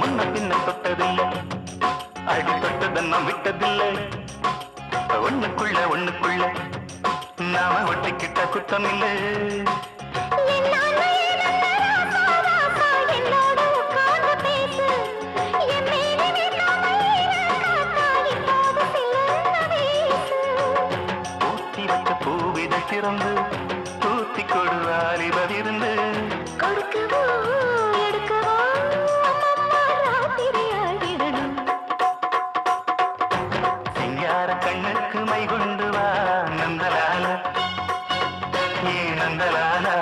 முன்ன பின்ன தொட்டதில்லை. அடி தொட்டதன்னா விட்டதில்லை. ஒண்ணுக்குள்ள ஒண்ணுக்குள்ள நாம ஒட்டிக்கிட்ட குத்தம் இல்லை. பூவிட தூத்திக்கு கொண்டு வா நந்தலாலா ஏ நந்தலாலா.